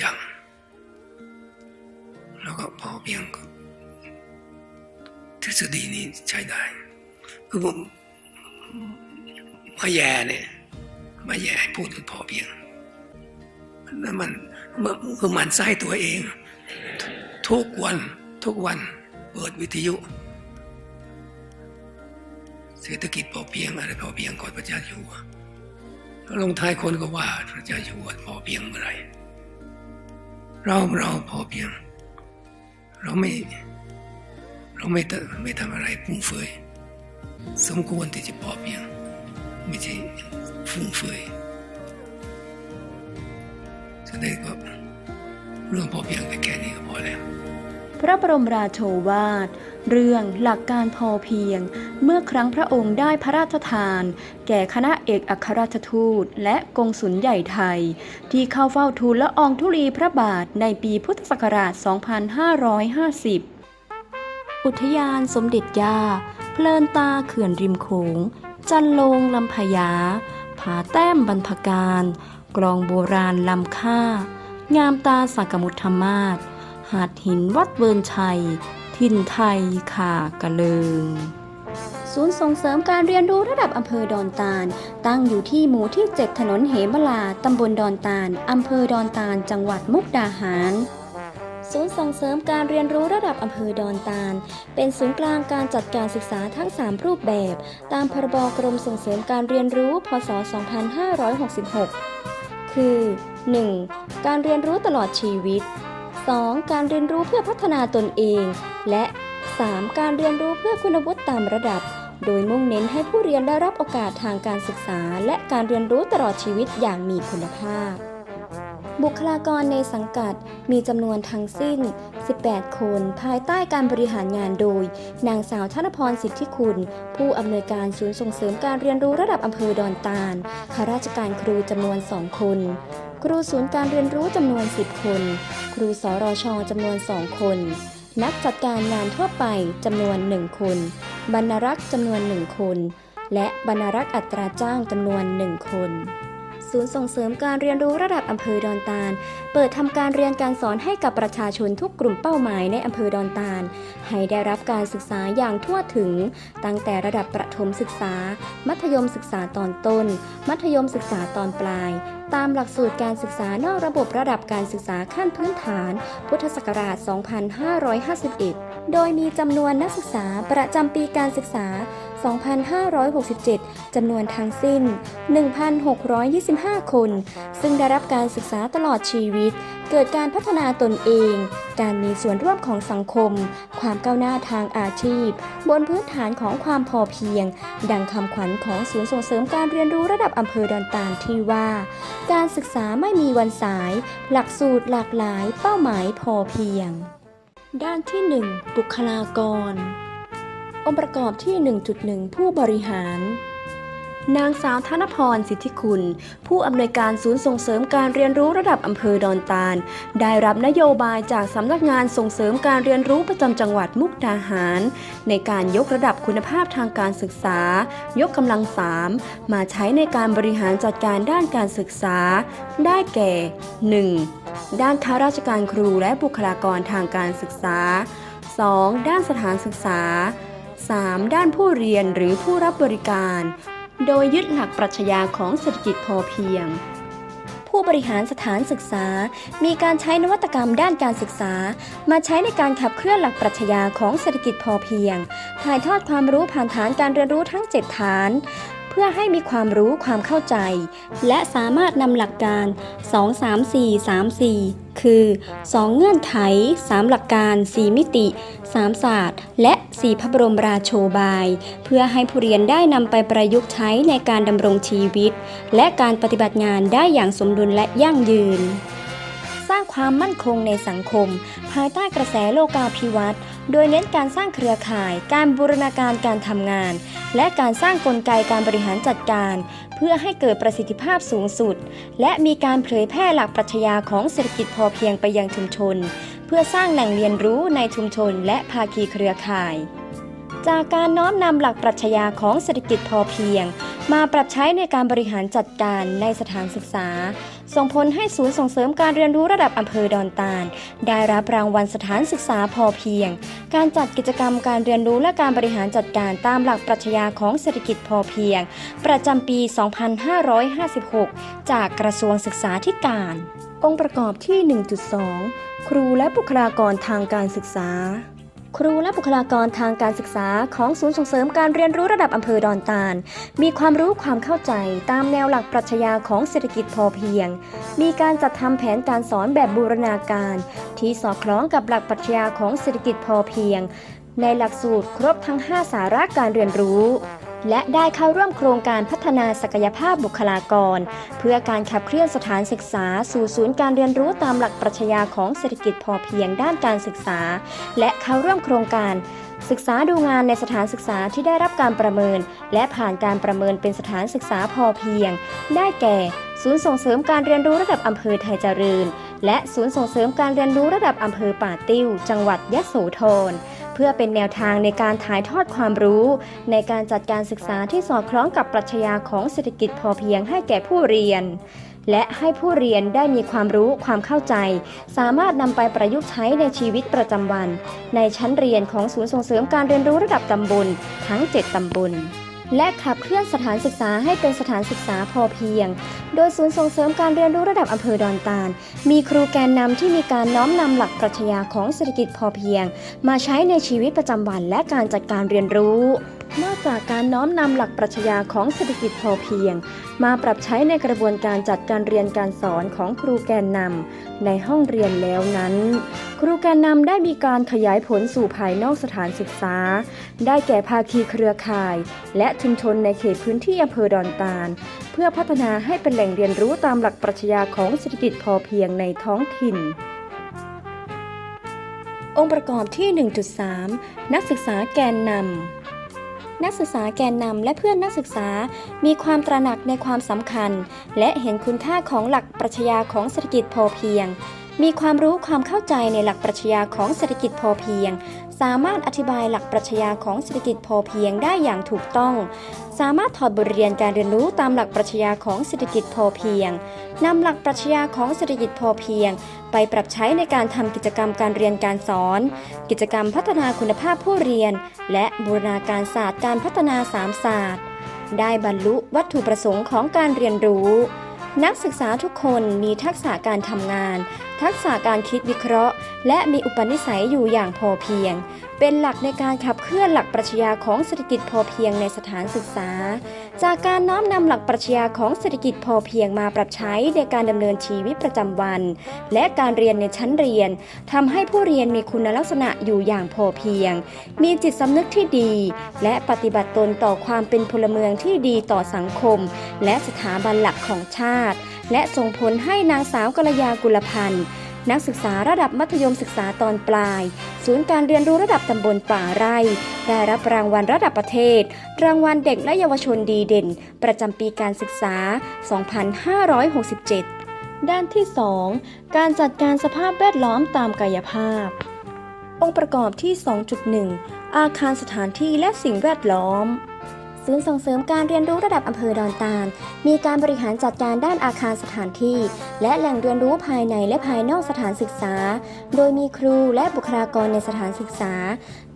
จัง แล้วก็พอเพียงก็ทฤษฎีนี้ใช้ได้ คือผมมาแย่เนี่ยมาแย่ให้พูดถึงพอเพียงแล้วมันมันคือมันไส้ตัวเอง ทุกวันทุกวันเปิดวิทยุ เศรษฐกิจพอเพียงอะไรพอเพียงก่อนพระเจ้าอยู่หัวแล้วลงท้ายคนก็ว่าพระเจ้าอยู่หัวพอเพียงเมื่อไหร เราเราพอเพียง เราไม่ เราไม่ทำไม่ทำอะไรฟุ่มเฟือยสมควรที่จะพอเพียง ไม่ใช่ฟุ่มเฟือยฉะนั้นก็เรื่องพอเพียงแค่นี้ก็พอแล้ว พระบรมราโชวาท เรื่องหลักการพอเพียง เมื่อครั้งพระองค์ได้พระราชทาน แก่คณะเอกอัครราชทูต และกงสุลใหญ่ไทย ที่เข้าเฝ้าทูลละอองธุลีพระบาทในปีพุทธศักราช 2550 อุทยานสมเด็จย่า เพลินตาเขื่อนริมโขง จันโลงลำพญาผาแต้มบรรพการ กลองโบราณลำค่า งามตาสักมุทธมาศหาดหินวัดเวิร์นชัย ถิ่นไทยข่ากะเลิง ศูนย์ส่งเสริมการเรียนรู้ระดับอำเภอดอนตาล ตั้งอยู่ที่หมู่ที่ 7 ถนนเหมลาตำบลดอนตาลอำเภอดอนตาล จังหวัดมุกดาหารศูนย์ส่งเสริมการเรียนรู้ระดับอำเภอดอนตาล เป็นศูนย์กลางการจัดการศึกษาทั้ง 3 รูปแบบ ตามพรบกรมส่งเสริมการเรียนรู้ พศ 2566 คือ 1. การเรียนรู้ตลอดชีวิต 2. การเรียนรู้เพื่อพัฒนาตนเอง และ 3. การเรียนรู้เพื่อคุณวุฒิตามระดับ โดยมุ่งเน้นให้ผู้เรียนได้รับโอกาสทางการศึกษา และการเรียนรู้ตลอดชีวิตอย่างมีคุณภาพ บุคลากรในสังกัดมีจำนวนทั้งสิ้น 18 คน ภายใต้การบริหารงานโดย นางสาวธนพรสิทธิคุณ ผู้อำนวยการศูนย์ส่งเสริมการเรียนรู้ระดับอำเภอดอนตาลข้าราชการครูจำนวน 2 คน ครูศูนย์การเรียนรู้จำนวน 10 คน ครูสรชจำนวน 2 คน นักจัดการงานทั่วไปจำนวน 1 คน บรรณารักษ์จำนวน 1 คน และบรรณารักษ์อัตราจ้างจำนวน 1 คน ศูนย์ส่งเสริมการเรียนรู้ระดับอำเภอดอนตาล เปิดทำการเรียนการสอนให้กับประชาชนทุกกลุ่มเป้าหมายในอำเภอดอนตาล ให้ได้รับการศึกษาอย่างทั่วถึง ตั้งแต่ระดับประถมศึกษา มัธยมศึกษาตอนต้น มัธยมศึกษาตอนปลาย ตามหลักสูตรการศึกษานอกระบบระดับการศึกษาขั้นพื้นฐาน พุทธศักราช 2551 โดยมีจำนวนนักศึกษาประจำปีการศึกษา 2567 จำนวนทั้งสิ้น 1,625 คน ซึ่งได้รับการศึกษาตลอดชีวิต เกิดการพัฒนาตนเอง การมีส่วนร่วมของสังคม ความก้าวหน้าทางอาชีพ บนพื้นฐานของความพอเพียง ดังคำขวัญของศูนย์ส่งเสริมการเรียนรู้ระดับอำเภอดอนตาลที่ว่า การศึกษาไม่มีวันสาย หลักสูตรหลากหลาย เป้าหมายพอเพียง ด้านที่ 1 บุคลากร องค์ประกอบที่ 1.1 ผู้บริหาร นางสาวธนพรสิทธิคุณ ผู้อำนวยการศูนย์ส่งเสริมการเรียนรู้ระดับอำเภอดอนตาล ได้รับนโยบายจากสำนักงานส่งเสริมการเรียนรู้ประจำจังหวัดมุกดาหาร ในการยกระดับคุณภาพทางการศึกษา ยกกำลังสามมาใช้ในการบริหารจัดการด้านการศึกษา ได้แก่ 1. ด้านข้าราชการครูและบุคลากรทางการศึกษา 2. ด้านสถานศึกษา 3. ด้านผู้เรียนหรือผู้รับบริการ โดยยึดหลักปรัชญาของเศรษฐกิจพอเพียง ผู้บริหารสถานศึกษา มีการใช้นวัตกรรมด้านการศึกษา มาใช้ในการขับเคลื่อนหลักปรัชญาของเศรษฐกิจพอเพียง ถ่ายทอดความรู้ผ่านฐานการเรียนรู้ทั้ง 7 ฐาน พื่อให้มีความรู้ความเข้าใจ และสามารถนำหลักการ 2 3 4 3 4 คือ 2 เงื่อนไข 3 หลักการ 4 มิติ 3 ศาสตร์ และ 4 พระบรมราโชบาย เพื่อให้ผู้เรียนได้นำไปประยุกต์ใช้ในการดำรงชีวิต และการปฏิบัติงานได้อย่างสมดุลและยั่งยืน สร้างความมั่นคงในสังคม ภายใต้กระแสโลกาภิวัตน์ โดยเน้นการสร้างเครือข่าย การบูรณาการการทำงาน และการสร้างกลไกการบริหารจัดการ เพื่อให้เกิดประสิทธิภาพสูงสุด และมีการเผยแพร่หลักปรัชญาของเศรษฐกิจพอเพียงไปยังชุมชน เพื่อสร้างแหล่งเรียนรู้ในชุมชน และภาคีเครือข่าย จากการน้อมนำหลักปรัชญาของเศรษฐกิจพอเพียง มาปรับใช้ในการบริหารจัดการในสถานศึกษา ส่งผลให้ศูนย์ส่งเสริมการเรียนรู้ระดับอำเภอดอนตาล ได้รับรางวัลสถานศึกษาพอเพียง การจัดกิจกรรมการเรียนรู้และการบริหารจัดการตามหลักปรัชญาของเศรษฐกิจพอเพียง ประจำปี 2556 จากกระทรวงศึกษาธิการ องค์ประกอบที่ 1.2 ครูและบุคลากรทางการศึกษา ครูและบุคลากรทางการศึกษาของศูนย์ส่งเสริมการเรียนรู้ระดับอำเภอดอนตาล มีความรู้ความเข้าใจตามแนวหลักปรัชญาของเศรษฐกิจพอเพียง มีการจัดทำแผนการสอนแบบบูรณาการ ที่สอดคล้องกับหลักปรัชญาของเศรษฐกิจพอเพียง ในหลักสูตรครบทั้ง 5 สาระการเรียนรู้ และได้เข้าร่วมโครงการพัฒนาศักยภาพบุคลากร เพื่อการขับเคลื่อนสถานศึกษา สู่ศูนย์การเรียนรู้ตามหลักปรัชญาของเศรษฐกิจพอเพียงด้านการศึกษา และเข้าร่วมโครงการ ศึกษาดูงานในสถานศึกษาที่ได้รับการประเมิน และผ่านการประเมินเป็นสถานศึกษาพอเพียง ได้แก่ ศูนย์ส่งเสริมการเรียนรู้ระดับอำเภอไทยเจริญ และศูนย์ส่งเสริมการเรียนรู้ระดับอำเภอป่าติ้ว จังหวัดยะโสธร พื่อเป็นแนวทางในการถ่ายทอดความรู้ ในการจัดการศึกษาที่สอดคล้องกับปรัชญาของเศรษฐกิจพอเพียงให้แก่ผู้เรียน และให้ผู้เรียนได้มีความรู้ความเข้าใจ สามารถนำไปประยุกต์ใช้ในชีวิตประจำวัน ในชั้นเรียนของศูนย์ส่งเสริมการเรียนรู้ระดับตำบลทั้ง 7 ตำบล และขับเคลื่อนสถานศึกษาให้เป็นสถานศึกษาพอเพียง โดยศูนย์ส่งเสริมการเรียนรู้ระดับอำเภอดอนตาล มีครูแกนนำที่มีการน้อมนำหลักปรัชญาของเศรษฐกิจพอเพียง มาใช้ในชีวิตประจำวันและการจัดการเรียนรู้ นอกจากการน้อมนำหลักปรัชญาของเศรษฐกิจพอเพียง มาปรับใช้ในกระบวนการจัดการเรียนการสอนของครูแกนนำในห้องเรียนแล้วนั้น ครูแกนนำได้มีการขยายผลสู่ภายนอกสถานศึกษา ได้แก่ภาคีเครือข่าย และชุมชนในเขตพื้นที่อำเภอดอนตาล เพื่อพัฒนาให้เป็นแหล่งเรียนรู้ตามหลักปรัชญาของเศรษฐกิจพอเพียงในท้องถิ่นองค์ประกอบที่ 1.3 นักศึกษาแกนนำ นักศึกษาแกนนำและเพื่อนนักศึกษา มีความตระหนักในความสำคัญ และเห็นคุณค่าของหลักปรัชญาของเศรษฐกิจพอเพียง มีความรู้ความเข้าใจในหลักปรัชญาของเศรษฐกิจพอเพียง สามารถอธิบายหลักปรัชญาของเศรษฐกิจพอเพียงได้อย่างถูกต้อง สามารถถอดบทเรียนการเรียนรู้ตามหลักปรัชญาของเศรษฐกิจพอเพียงนำหลักปรัชญาของเศรษฐกิจพอเพียง ไปปรับใช้ในการทำกิจกรรมการเรียนการสอน กิจกรรมพัฒนาคุณภาพผู้เรียน และบูรณาการศาสตร์การพัฒนาสามศาสตร์ ได้บรรลุวัตถุประสงค์ของการเรียนรู้ นักศึกษาทุกคนมีทักษะการทำงาน ทักษะการคิดวิเคราะห์ และมีอุปนิสัยอยู่อย่างพอเพียง เป็นหลักในการขับเคลื่อนหลักปรัชญาของเศรษฐกิจพอเพียงในสถานศึกษา จากการน้อมนำหลักปรัชญาของเศรษฐกิจพอเพียงมาปรับใช้ในการดำเนินชีวิตประจำวัน และการเรียนในชั้นเรียนทำให้ผู้เรียนมีคุณลักษณะอยู่อย่างพอเพียง มีจิตสำนึกที่ดี และปฏิบัติตนต่อความเป็นพลเมืองที่ดีต่อสังคม และสถาบันหลักของชาติ และส่งผลให้นางสาวกัลยากุลพันธ์นักศึกษาระดับมัธยมศึกษาตอนปลาย ศูนย์การเรียนรู้ระดับตำบลป่าไร่ ได้รับรางวัลระดับประเทศ รางวัลเด็กและเยาวชนดีเด่น ประจำปีการศึกษา 2567 ด้านที่ 2 การจัดการสภาพแวดล้อมตามกายภาพ องค์ประกอบที่ 2.1 อาคารสถานที่และสิ่งแวดล้อม ศูนย์ส่งเสริมการเรียนรู้ระดับอำเภอดอนตาล มีการบริหารจัดการด้านอาคารสถานที่ และแหล่งเรียนรู้ภายในและภายนอกสถานศึกษา โดยมีครูและบุคลากรในสถานศึกษา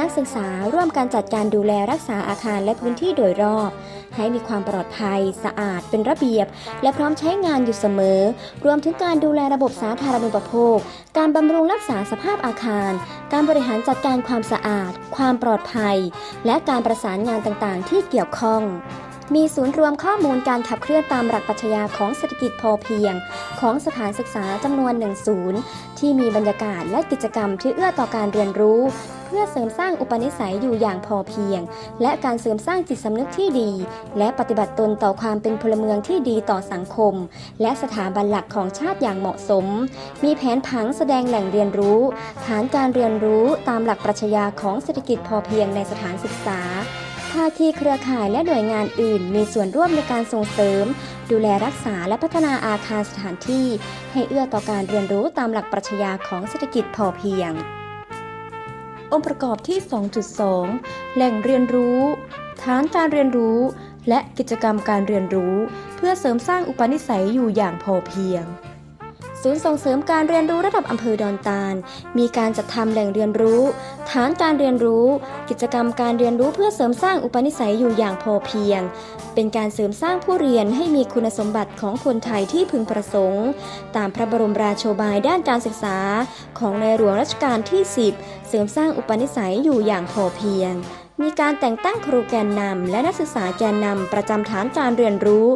นักศึกษาร่วมการจัดการดูแลรักษาอาคารและพื้นที่โดยรอบ ให้มีความปลอดภัย สะอาด เป็นระเบียบ และพร้อมใช้งานอยู่เสมอ รวมถึงการดูแลระบบสาธารณูปโภค การบำรุงรักษาสภาพอาคาร การบริหารจัดการความสะอาด ความปลอดภัย และการประสานงานต่างๆ ที่เกี่ยวข้องมีศูนย์รวมข้อมูลการขับเคลื่อนตามหลักปรัชญาของเศรษฐกิจพอเพียง ของสถานศึกษาจำนวนหนึ่งศูนย์ที่มีบรรยากาศและกิจกรรมที่เอื้อต่อการเรียนรู้ เพื่อเสริมสร้างอุปนิสัยอยู่อย่างพอเพียง และการเสริมสร้างจิตสำนึกที่ดี และปฏิบัติตนต่อความเป็นพลเมืองที่ดีต่อสังคม และสถาบันหลักของชาติอย่างเหมาะสม มีแผนผังแสดงแหล่งเรียนรู้ ฐานการเรียนรู้ตามหลักปรัชญาของเศรษฐกิจพอเพียงในสถานศึกษาาคีเครือข่ายและหน่วยงานอื่น มีส่วนร่วมในการส่งเสริม ดูแลรักษาและพัฒนาอาคารสถานที่ ให้เอื้อต่อการเรียนรู้ตามหลักปรัชญาของเศรษฐกิจพอเพียง องค์ประกอบที่ 2.2 แหล่งเรียนรู้ฐานการเรียนรู้ และกิจกรรมการเรียนรู้ เพื่อเสริมสร้างอุปนิสัยอยู่อย่างพอเพียง ศูนย์ส่งเสริมการเรียนรู้ระดับอำเภอดอนตาล มีการจัดทำแหล่งเรียนรู้ ฐานการเรียนรู้ กิจกรรมการเรียนรู้เพื่อเสริมสร้างอุปนิสัยอยู่อย่างพอเพียง เป็นการเสริมสร้างผู้เรียนให้มีคุณสมบัติของคนไทยที่พึงประสงค์ ตามพระบรมราโชบายด้านการศึกษา ของในหลวงรัชกาลที่ 10 เสริมสร้างอุปนิสัยอยู่อย่างพอเพียง มีการแต่งตั้งครูแกนนำและนักศึกษาแกนนำประจำฐานการเรียนรู้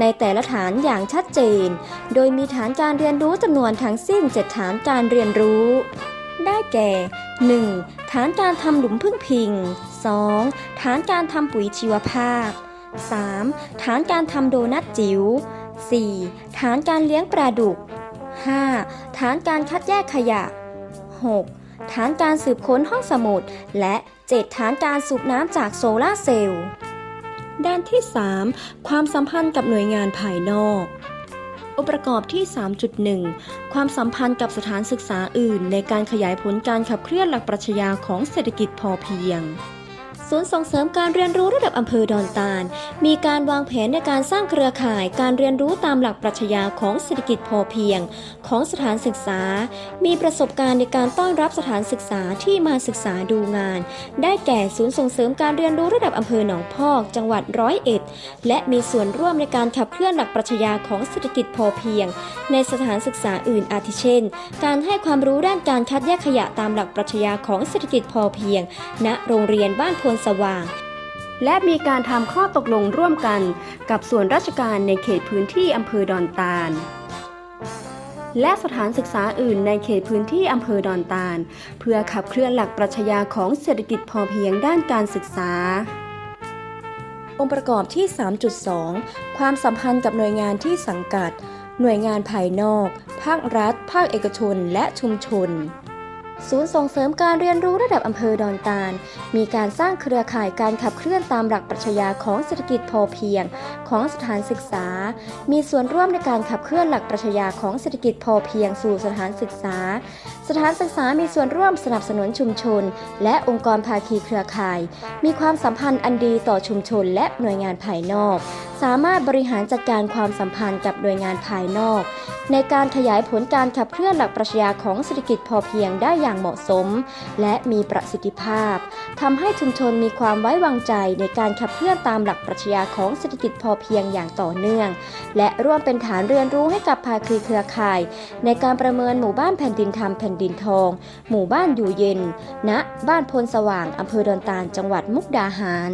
ในแต่ละฐานอย่างชัดเจน โดยมีฐานการเรียนรู้จำนวนทั้งสิ้น 7 ฐานการเรียนรู้ ได้แก่ 1. ฐานการทำหลุมพึ่งพิง 2. ฐานการทำปุ๋ยชีวภาพ 3. ฐานการทำโดนัทจิ๋ว 4. ฐานการเลี้ยงปลาดุก 5. ฐานการคัดแยกขยะ 6. ฐานการสืบค้นห้องสมุด และ 7 ฐานการสูบน้ำจากโซลาเซลล์ ด้านที่ 3 ความสัมพันธ์กับหน่วยงานภายนอกองค์ประกอบที่ 3.1 ความสัมพันธ์กับสถานศึกษาอื่น ในการขยายผลการขับเคลื่อนหลักปรัชญาของเศรษฐกิจพอเพียง ศูนย์ส่งเสริมการเรียนรู้ระดับอำเภอดอนตาล มีการวางแผนในการสร้างเครือข่ายการเรียนรู้ตามหลักปรัชญาของเศรษฐกิจพอเพียง ของสถานศึกษา มีประสบการณ์ในการต้อนรับสถานศึกษาที่มาศึกษาดูงาน ได้แก่ศูนย์ส่งเสริมการเรียนรู้ระดับอำเภอหนองพอก จังหวัดร้อยเอ็ด และมีส่วนร่วมในการขับเคลื่อนหลักปรัชญาของเศรษฐกิจพอเพียง ในสถานศึกษาอื่นอาทิเช่น การให้ความรู้ด้านการคัดแยกขยะตามหลักปรัชญาของเศรษฐกิจพอเพียง ณ โรงเรียนบ้านพลสว่าง และมีการทำข้อตกลงร่วมกันกับส่วนราชการในเขตพื้นที่อำเภอดอนตาล และสถานศึกษาอื่นในเขตพื้นที่อำเภอดอนตาล เพื่อขับเคลื่อนหลักปรัชญาของเศรษฐกิจพอเพียงด้านการศึกษาองค์ประกอบที่ 3.2 ความสัมพันธ์กับหน่วยงานที่สังกัด หน่วยงานภายนอก ภาครัฐ ภาคเอกชน และชุมชน ศูนย์ส่งเสริมการเรียนรู้ระดับอำเภอดอนตาล มีการสร้างเครือข่ายการขับเคลื่อนตามหลักปรัชญาของเศรษฐกิจพอเพียง ของสถานศึกษา มีส่วนร่วมในการขับเคลื่อนหลักปรัชญาของเศรษฐกิจพอเพียงสู่สถานศึกษา สถานศึกษามีส่วนร่วมสนับสนุนชุมชน และองค์กรภาคีเครือข่าย มีความสัมพันธ์อันดีต่อชุมชนและหน่วยงานภายนอก สามารถบริหารจัดการความสัมพันธ์กับหน่วยงานภายนอก ในการขยายผลการขับเคลื่อนหลักปรัชญาของเศรษฐกิจพอเพียงได้อย่างเหมาะสม และมีประสิทธิภาพทำให้ชุมชนมีความไว้วางใจในการขับเคลื่อนตามหลักปรัชญาของเศรษฐกิจพอเพียงอย่างต่อเนื่อง และร่วมเป็นฐานเรียนรู้ให้กับภาคีเครือข่าย ในการประเมินหมู่บ้านแผ่นดินธรรมแผ่นดินทอง หมู่บ้านอยู่เย็นณบ้านพลสว่างอำเภอดอนตาลจังหวัดมุกดาหาร